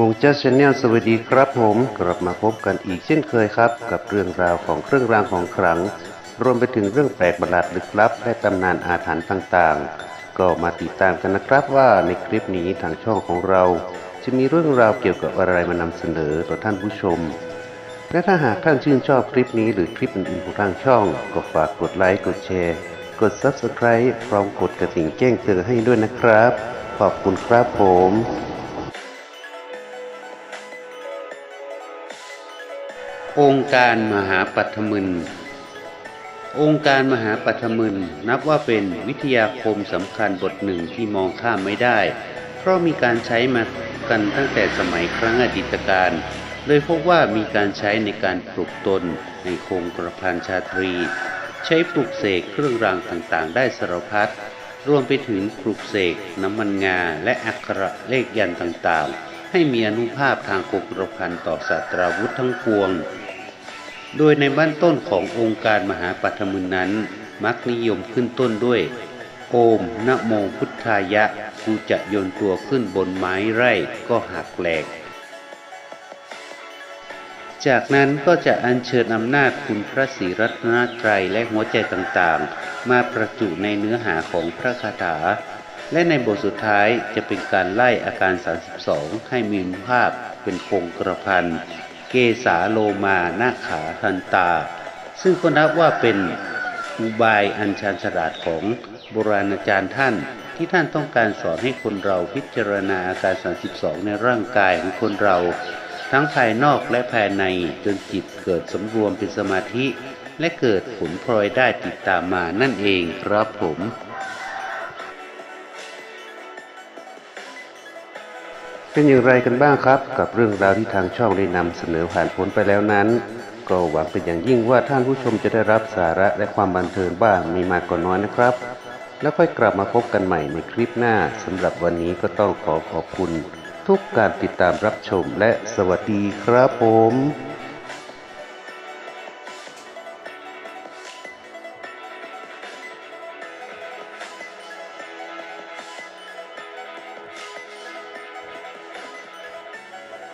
มงเจ้าชาแนลสวัสดีครับผมกลับมาพบกันอีกเช่นเคยครับ กับเรื่องราวของเครื่องรางของขลัง รวมไปถึงเรื่องแปลกประหลาดลึกลับ และตำนานอาถรรพ์ต่างๆ ก็มาติดตามกันนะครับว่าในคลิปนี้ทางช่องของเรา จะมีเรื่องราวเกี่ยวกับอะไรมานำเสนอต่อท่านผู้ชม และถ้าหากท่านชื่นชอบคลิปนี้หรือคลิปอื่นๆของทางช่อง ก็ฝากกดไลค์กดแชร์ กด Subscribe พร้อมกดกระดิ่งแจ้งเตือนให้ด้วยนะครับ ขอบคุณครับผม องค์การมหาปัทมึนองค์การมหาปัทมึนนับว่าเป็นวิทยาคมสำคัญบทหนึ่งที่มองข้ามไม่ได้ เพราะมีการใช้มากันตั้งแต่สมัยครั้งอดีตการเลยพบว่ามีการใช้ในการปลุกตนในโครงกระพันชาตรี ใช้ปลุกเสกเครื่องรางต่างๆ ได้สารพัดรวมไปถึงปลุกเสกน้ำมันงา และอักขระเลขยันต์ต่างๆ ให้มีอนุภาพทางโครงกระพันต่อศาสตราวุธทั้งปวง โดยในบ้านต้นขององค์การมหาปัทมึนนั้น มักนิยมขึ้นต้นด้วย โอมนะโมพุทธายะกูจะโยนตัวขึ้นบนไม้ไร่ก็หักแหลก จากนั้นก็จะอัญเชิญอำนาจคุณพระศรีรัตนตรัยและหัวใจต่างๆ มาประจุในเนื้อหาของพระคาถา และในบทสุดท้ายจะเป็นการไล่อาการ 32 ให้มีภาพเป็นโครงกระพัน เกสาโลมาหน้าขาทันตา ซึ่งก็นับว่าเป็นอุบายอันชาญฉลาดของโบราณอาจารย์ท่าน ที่ท่านต้องการสอนให้คนเราพิจารณาอาการ 32 ในร่างกายของคนเรา ทั้งภายนอกและภายในจนจิตเกิดสำรวมเป็นสมาธิ และเกิดผลพลอยได้ติดตามมานั่นเองครับผม เป็นอย่างไรกันบ้างครับ กับเรื่องราวที่ทางช่องได้นำเสนอผ่านพ้นไปแล้วนั้น ก็หวังเป็นอย่างยิ่งว่าท่านผู้ชมจะได้รับสาระและความบันเทิงบ้างมีมากก็น้อยนะครับ แล้วค่อยกลับมาพบกันใหม่ในคลิปหน้าสำหรับวันนี้ก็ต้องขอขอบคุณ ทุกการติดตามรับชมและสวัสดีครับผม